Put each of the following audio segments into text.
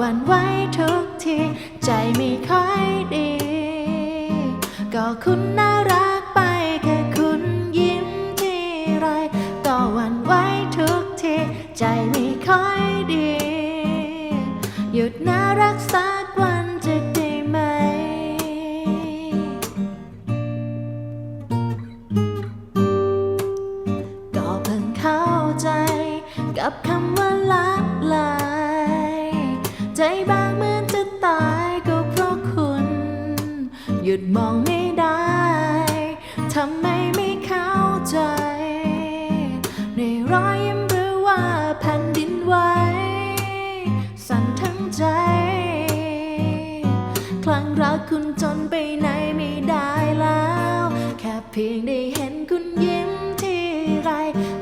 วันไหวทุกที ใจไม่ค่อยดี ก็คุณน่ารักไปแค่คุณยิ้มทีไร ก็หวันไหวทุกที ใจไม่ค่อยดี หยุดน่ารักสักวันจะได้ไหม ก็เพิ่งเข้าใจกับคำว่าลักลา หยุดมองไม่ได้ทำไมไม่เข้าใจ ในรอยยิ้มหรือว่าแผ่นดินไหวสั่นทั้งใจ คลั่งรักคุณจนไปไหนไม่ได้แล้ว แค่เพียงได้เห็นคุณยิ้มทีไร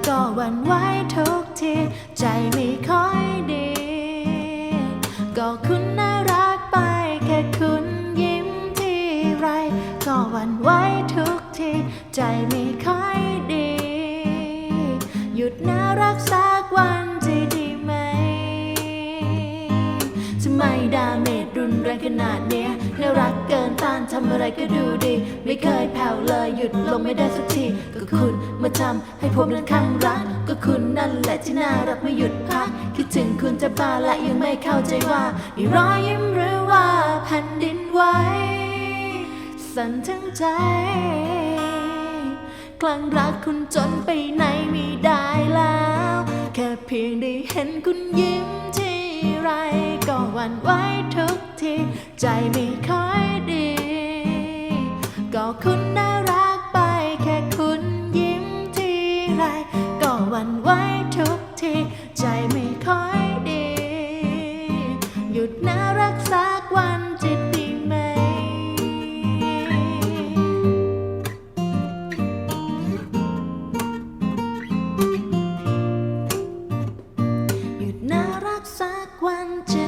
ก็หวั่นไหวทุกที ใจไม่ค่อย ใจไม่ค่อยดี หยุดน่ารักสักวันจะดีไหมทำไมดาเมจรุนแรงขนาดเนี้ยน่ารักเกินต้านทำอะไรก็ดูดี ไม่เคยแผ่วเลยหยุดลงไม่ได้สักที ก็คุณมาทำให้ผมนั้นข้างรัก ก็คุณนั่นแหละที่น่ารักไม่หยุดพัก คิดถึงคุณจะบ้าและยังไม่เข้าใจว่านี่รอยยิ้มหรือว่าแผ่นดินไหวสั่นทั้งใจ ลั้งรักคุณจนไปไหนไม่ได้แล้ว แค่เพียงได้เห็นคุณยิ้มที่ไร ก็หวั่นไหวทุกที ใจไม่ค่อยดี ก็คุณน่ารักไปแค่คุณยิ้มที่ไร ก็หวั่นไหวทุกที ใจไม่ค่อยดี หยุดน่ารักสักวันจิต 关键